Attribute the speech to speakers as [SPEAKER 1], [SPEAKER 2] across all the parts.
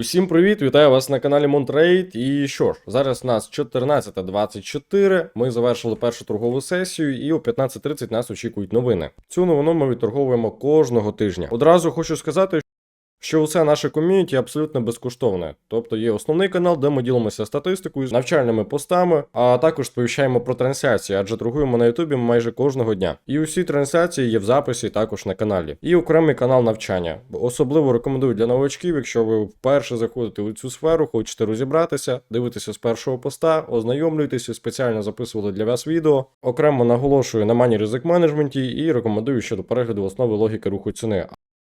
[SPEAKER 1] Усім привіт! Вітаю вас на каналі Монтрейд. І що ж, зараз у нас 14.24. Ми завершили першу торгову сесію, і о 15.30 нас очікують новини. Цю новину ми відторговуємо кожного тижня. Одразу хочу сказати, що усе наше ком'юніті абсолютно безкоштовне. Тобто є основний канал, де ми ділимося статистикою, навчальними постами, а також сповіщаємо про трансляції, адже торгуємо на Ютубі майже кожного дня. І усі трансляції є в записі також на каналі. І окремий канал навчання. Особливо рекомендую для новачків, якщо ви вперше заходите у цю сферу, хочете розібратися, дивитися з першого поста, ознайомлюйтеся, спеціально записували для вас відео. Окремо наголошую на мані ризик менеджменті і рекомендую щодо перегляду основи логіки руху ціни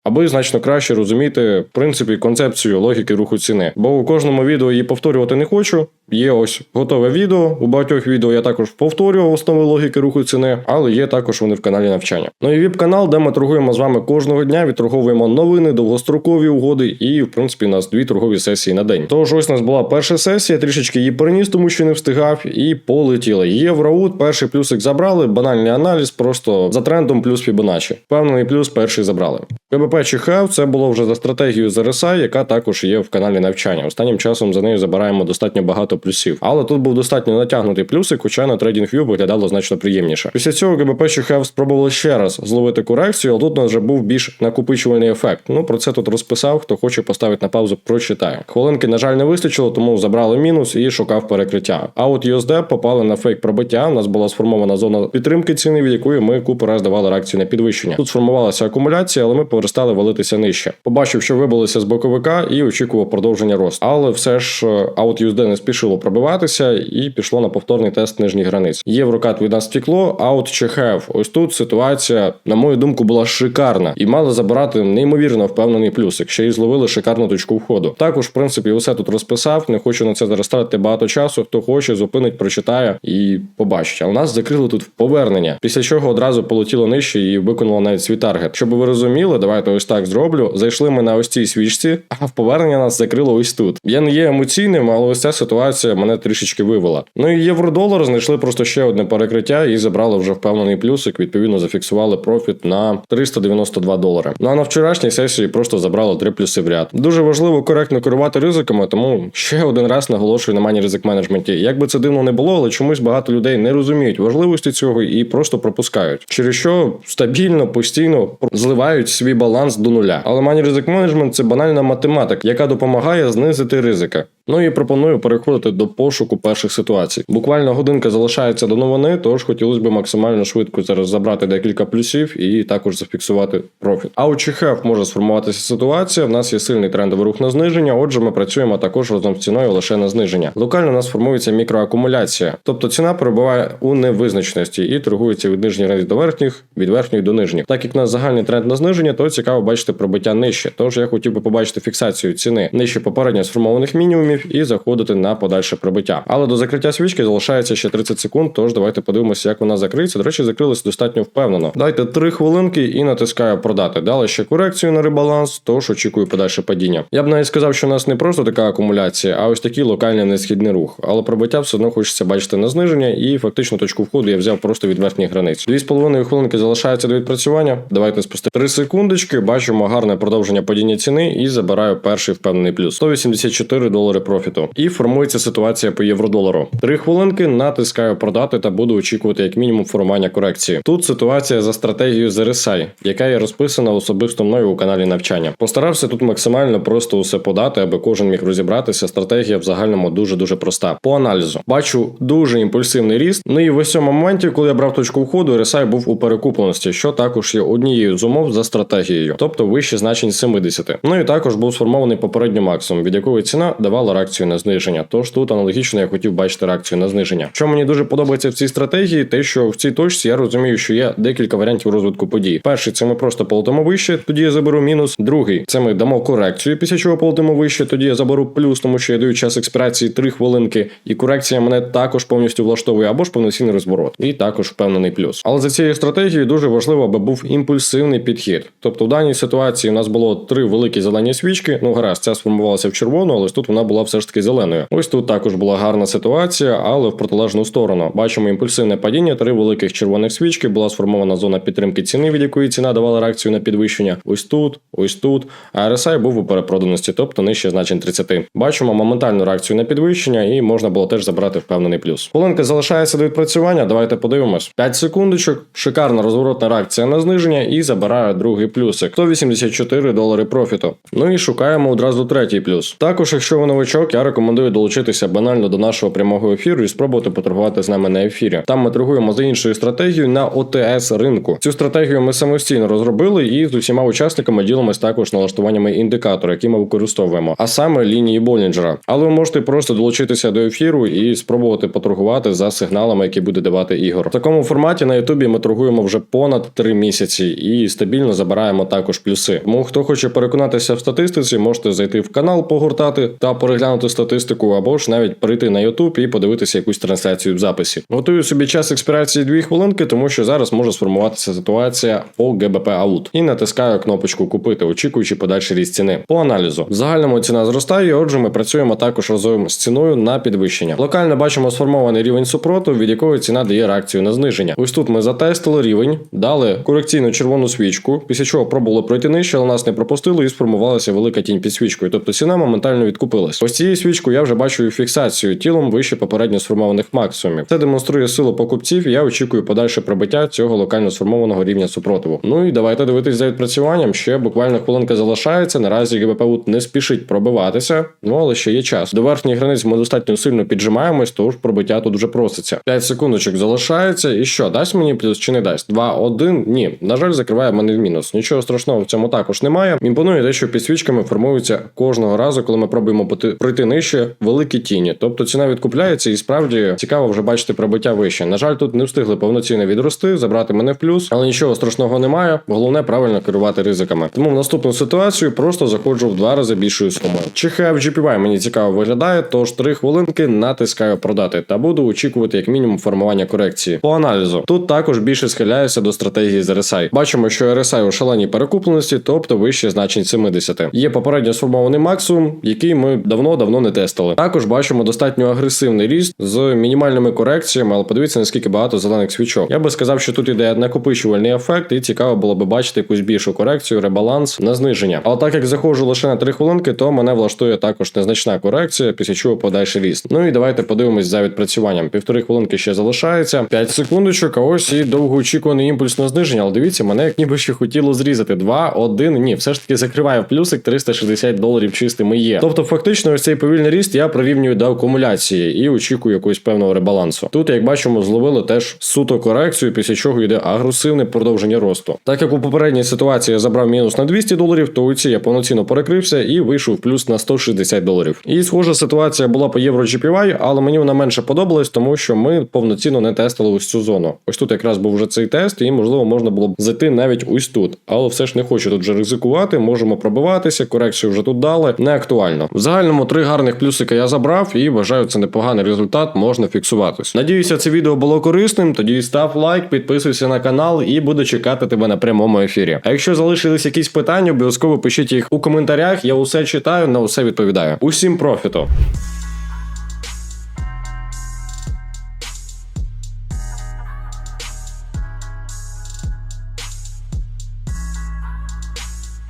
[SPEAKER 1] аби значно краще розуміти в принципі концепцію логіки руху ціни. Бо у кожному відео її повторювати не хочу. Є ось готове відео. У багатьох відео я також повторював основи логіки руху ціни, але є також вони в каналі навчання. Ну і віп-канал, де ми торгуємо з вами кожного дня, відторговуємо новини, довгострокові угоди, і в принципі у нас дві торгові сесії на день. Тож ось у нас була перша сесія, трішечки її переніс, тому що не встигав, і полетіли. Євроут, перший плюсик забрали, банальний аналіз, просто за трендом плюс Фібоначчі. Впевнений плюс перший забрали. КБП Чихев це було вже за стратегією з RSI, яка також є в каналі навчання. Останнім часом за нею забираємо достатньо багато плюсів. Але тут був достатньо натягнутий плюсик, хоча на TradingView виглядало значно приємніше. Після цього КБП Чихев спробували ще раз зловити корекцію, але тут вже був більш накопичувальний ефект. Ну про це тут розписав. Хто хоче поставити на паузу, прочитає. Хвилинки, на жаль, не вистачило, тому забрали мінус і шукав перекриття. А от USD попали на фейк пробиття. У нас була сформована зона підтримки ціни, від якої ми купу раз давали реакцію на підвищення. Тут сформувалася акумуляція, але ми перестали валитися нижче. Побачив, що вибилися з боковика і очікував продовження росту. Але все ж аут USD не спішило пробиватися і пішло на повторний тест нижніх границь. Єврокат від нас втекло, аут ЧХФ. Ось тут ситуація, на мою думку, була шикарна і мали забирати неймовірно впевнений плюсик. Ще й зловили шикарну точку входу. Також, в принципі, усе тут розписав. Не хочу на це зараз тратити багато часу. Хто хоче, зупинить, прочитає і побачить. А у нас закрили тут повернення, після чого одразу полетіло нижче і виконало навіть свій таргет. Щоб ви розуміли, давайте ось так зроблю. Зайшли ми на ось цій свічці, а в повернення нас закрило ось тут. Я не є емоційним, але ось ця ситуація мене трішечки вивела. Ну і євро-долар знайшли просто ще одне перекриття і забрали вже впевнений плюсик. Відповідно, зафіксували профіт на 392 долари. Ну а на вчорашній сесії просто забрали три плюси в ряд. Дуже важливо коректно керувати ризиками, тому ще один раз наголошую на мані ризик менеджменті. Як би це дивно не було, але чомусь багато людей не розуміють важливості цього і просто пропускають. Через що стабільно, постійно зливають свій баланс до нуля. Але мані ризик менеджмент це банальна математика, яка допомагає знизити ризики. Ну і пропоную переходити до пошуку перших ситуацій. Буквально годинка залишається до новини, тож хотілося б максимально швидко зараз забрати декілька плюсів і також зафіксувати профіт. А у ЧХФ може сформуватися ситуація. В нас є сильний трендовий рух на зниження. Отже, ми працюємо також разом з ціною лише на зниження. Локально у нас формується мікроакумуляція, тобто ціна перебуває у невизначеності і торгується від нижніх границь до верхніх, від верхніх до нижніх. Так як у нас загальний тренд на зниження, то цікаво бачити пробиття нижче. Тож я хотів би побачити фіксацію ціни нижче попередньо сформованих мінімумів і заходити на подальше пробиття. Але до закриття свічки залишається ще 30 секунд. Тож давайте подивимося, як вона закриється. До речі, закрилась достатньо впевнено. Дайте 3 хвилинки і натискаю продати. Дали ще корекцію на ребаланс, тож очікую подальше падіння. Я б навіть сказав, що у нас не просто така акумуляція, а ось такий локальний несхідний рух. Але пробиття все одно хочеться бачити на зниження, і фактично точку входу я взяв просто від верхніх границь. 2,5 хвилинки залишається до відпрацювання. Давайте спустимо 3 секундочки. Бачимо гарне продовження падіння ціни і забираю перший впевнений плюс 184 долари профіту. І формується ситуація по євро-долару. Три хвилинки натискаю продати та буду очікувати як мінімум формування корекції. Тут ситуація за стратегією з RSI, яка є розписана особисто мною у каналі навчання. Постарався тут максимально просто усе подати, аби кожен міг розібратися. Стратегія в загальному дуже дуже проста. По аналізу бачу дуже імпульсивний ріст. Ну і в ось цьому моменті, коли я брав точку входу, RSI був у перекупленості, що також є однією з умов за стратегією, тобто вище значень 70. Ну і також був сформований попередньо максимум, від якої ціна давала реакцію на зниження. Тож тут аналогічно я хотів бачити реакцію на зниження. Що мені дуже подобається в цій стратегії, те, що в цій точці я розумію, що є декілька варіантів розвитку подій. Перший це ми просто полетимо вище, тоді я заберу мінус. Другий це ми дамо корекцію, після чого полетимо вище, тоді я заберу плюс, тому що я даю час експірації 3 хвилинки, і корекція мене також повністю влаштовує або ж повноцінний розворот, і також впевнений плюс. Але за цією стратегією дуже важливо, аби був імпульсивний підхід. Тобто в даній ситуації у нас було три великі зелені свічки. Ну гаразд, ця сформувалася в червону, але тут вона була була все ж таки зеленою. Ось тут також була гарна ситуація, але в протилежну сторону. Бачимо імпульсивне падіння, три великих червоних свічки, була сформована зона підтримки ціни, від якої ціна давала реакцію на підвищення. Ось тут, ось тут. А RSI був у перепроданості, тобто нижче значень 30. Бачимо моментальну реакцію на підвищення, і можна було теж забрати впевнений плюс. Хвилинка залишається до відпрацювання. Давайте подивимось. 5 секундочок, шикарна розворотна реакція на зниження і забираю другий плюсик. 184 долари профіту. Ну і шукаємо одразу третій плюс. Також, якщо ви новичок, я рекомендую долучитися банально до нашого прямого ефіру і спробувати поторгувати з нами на ефірі. Там ми торгуємо за іншою стратегією на ОТС ринку. Цю стратегію ми самостійно розробили і з усіма учасниками ділимось також налаштуваннями індикатора, які ми використовуємо, а саме лінії Болінджера. Але ви можете просто долучитися до ефіру і спробувати поторгувати за сигналами, які буде давати ігор. В такому форматі на Ютубі ми торгуємо вже понад 3 місяці і стабільно забираємо також плюси. Тому хто хоче переконатися в статистиці, можете зайти в канал, погортати та переглянути статистику, або ж навіть перейти на YouTube і подивитися якусь трансляцію в записі. Готую собі час експірації 2 хвилинки, тому що зараз може сформуватися ситуація по ГБП Аут. І натискаю кнопочку купити, очікуючи подальший ріст ціни. По аналізу в загальному ціна зростає. Отже, ми працюємо також разом з ціною на підвищення. Локально бачимо сформований рівень супроту, від якої ціна дає реакцію на зниження. Ось тут ми затестили рівень, дали корекційну червону свічку, після чого пробували пройти нижче, але нас не пропустили і сформувалася велика тінь під свічкою. Тобто ціна моментально відкупилась. Ось цією свічкою я вже бачу фіксацію тілом вище попередньо сформованих максимумів. Це демонструє силу покупців. і Я очікую подальше пробиття цього локально сформованого рівня супротиву. Ну і давайте дивитись за відпрацюванням. Ще буквально хвилинка залишається. Наразі ГБП УТ не спішить пробиватися, ну але ще є час. До верхніх границь ми достатньо сильно піджимаємось, тож пробиття тут вже проситься. 5 секундочок залишається. І що, дасть мені плюс чи не дасть? 2-1? Ні. На жаль, закриває мене в мінус. Нічого страшного в цьому також немає. Імпонує те, що підсвічками формуються кожного разу, коли ми пробуємо пройти нижче великі тіні. Тобто ціна відкупляється, і справді цікаво вже бачити пробиття вище. На жаль, тут не встигли повноцінно відрости, забрати мене в плюс, але нічого страшного немає. Головне правильно керувати ризиками. Тому в наступну ситуацію просто заходжу в два рази більшою сумою. Чихає в GPY мені цікаво виглядає, тож 3 хвилинки натискаю продати та буду очікувати як мінімум формування корекції. По аналізу тут також більше схиляюся до стратегії з RSI. Бачимо, що RSI у шаленій перекупленості, тобто вище значень 70. Є попередньо сформований максимум, який ми давно-давно не тестили. Також бачимо достатньо агресивний ріст з мінімальними корекціями, але подивіться наскільки багато зелених свічок. Я би сказав, що тут іде накопичувальний ефект, і цікаво було би бачити якусь більшу корекцію, ребаланс на зниження. Але так як заходжу лише на 3 хвилинки, то мене влаштує також незначна корекція, після чого подальший ріст. Ну і давайте подивимось за відпрацюванням. Півтори хвилинки ще залишається. 5 секундочок, а ось і довгоочікуваний імпульс на зниження. Але дивіться, мене як ніби ще хотіло зрізати. 2, 1, ні, все ж таки закриває в плюсик 360 доларів чистими є. Тобто, фактично, ось цей повільний ріст я прирівнюю до акумуляції і очікую якогось певного ребалансу. Тут, як бачимо, зловили теж суто корекцію, після чого йде агресивне продовження росту. Так як у попередній ситуації я забрав мінус на 200 доларів, то у цій я повноцінно перекрився і вийшов плюс на 160 доларів. І схожа ситуація була по євро GPY, але мені вона менше подобалась, тому що ми повноцінно не тестили ось цю зону. Ось тут якраз був вже цей тест, і можливо можна було б зайти навіть ось тут. Але все ж не хочу тут вже ризикувати. Можемо пробиватися, корекцію вже тут дали. Не актуально. В загальному три гарних плюсика я забрав і вважаю це непоганий результат. Можна фіксуватись. Надіюся, це відео було корисним. Тоді став лайк, підписуйся на канал і буду чекати тебе на прямому ефірі. А якщо залишились якісь питання, обов'язково пишіть їх у коментарях. Я усе читаю, на усе відповідаю. Усім профіту!